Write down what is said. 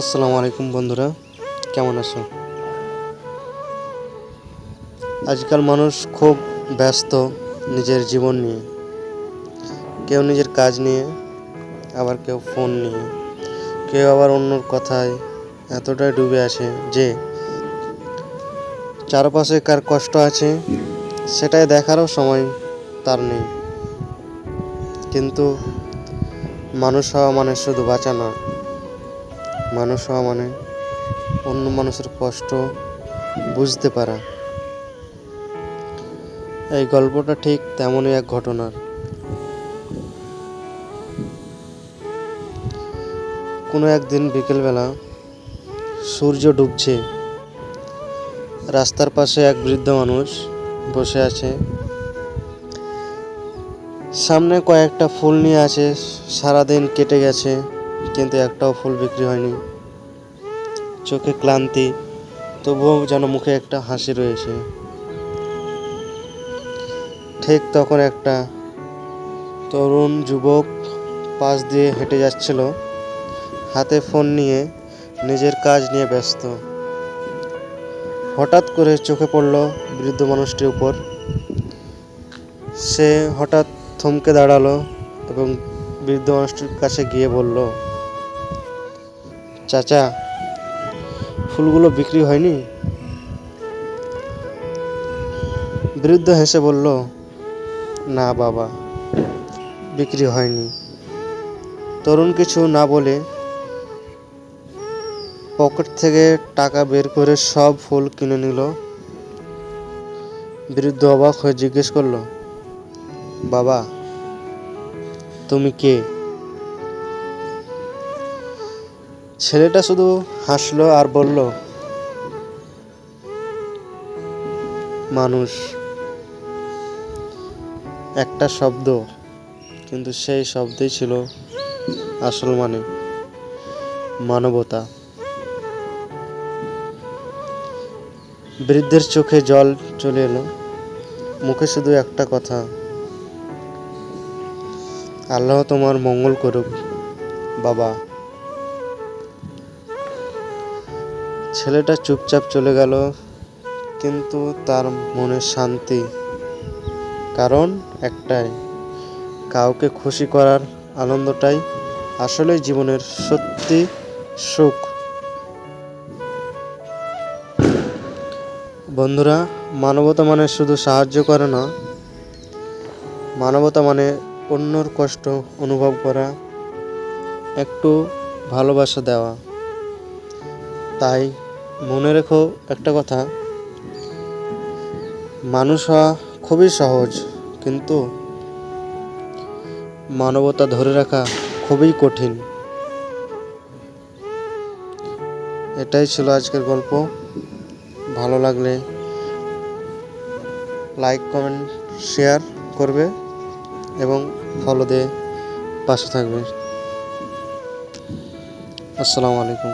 আসসালামু আলাইকুম বন্ধুরা, কেমন আছো? আজকাল মানুষ খুব ব্যস্ত নিজের জীবন নিয়ে। কেউ নিজের কাজ নিয়ে, আবার কেউ ফোন নিয়ে। কেউ আবার অন্যর কথায় এতটাই ডুবে আছে যে, চারপাশে কার কষ্ট আছে সেটাই দেখারও সময় তার নেই। কিন্তু মানুষ হওয়া মানে শুধু বাঁচা না মানুষ হওয়া মানে অন্য মানুষের কষ্ট বুঝতে পারা। এই গল্পটা ঠিক তেমনই এক ঘটনার। কোনো একদিন বিকেলবেলা সূর্য ডুবছে। রাস্তার পাশে এক বৃদ্ধ মানুষ বসে আছে। সামনে কয়েকটা ফুল নিয়ে আছে, সারাদিন কেটে গেছে। কিন্তু একটাও ফুল বিক্রি হয়নি। চোখে ক্লান্তি, তবুও যেন মুখে একটা হাসি রয়েছে। ঠিক তখন একটা তরুণ যুবক পাশ দিয়ে হেঁটে যাচ্ছিল। হাতে ফোন নিয়ে নিজের কাজ নিয়ে ব্যস্ত। হঠাৎ করে চোখে পড়ল বৃদ্ধ মানুষটির উপর। সে হঠাৎ থমকে দাঁড়াল এবং বৃদ্ধ মানুষটির কাছে গিয়ে বলল চাচা, ফুলগুলো বিক্রি হয়নি? বৃদ্ধ হেসে বলল, না বাবা, বিক্রি হয়নি। তরুণ কিছু না বলে পকেট থেকে টাকা বের করে সব ফুল কিনে নিল। বৃদ্ধ অবাক হয়ে জিজ্ঞেস করল, বাবা, তুমি কে? ছেলেটা শুধু হাসলো আর বলল, মানুষ, একটা শব্দ, কিন্তু সেই শব্দেই ছিল আসল মানে মানবতা। বৃদ্ধের চোখে জল চলে এলো। মুখে শুধু একটা কথা, আল্লাহ তোমার মঙ্গল করুক, বাবা। ছেলেটা চুপচাপ চলে গেল, কিন্তু তার মনে শান্তি। কারণ একটাই, কাউকে খুশি করার আনন্দটাই আসলে জীবনের সত্যি সুখ। বন্ধুরা, মানবতা মানে শুধু সাহায্য করে না, মানবতা মানে অন্যর কষ্ট অনুভব করা, একটু ভালোবাসা দেওয়া। তাই মনে রেখো একটা কথা। মানুষ হওয়া খুবই সহজ, কিন্তু মানবতা ধরে রাখা খুবই কঠিন। এটাই ছিল আজকের গল্প। ভালো লাগলে লাইক, কমেন্ট, শেয়ার করবে এবং ফলো দিয়ে পাশে থাকবে। আসসালামু আলাইকুম।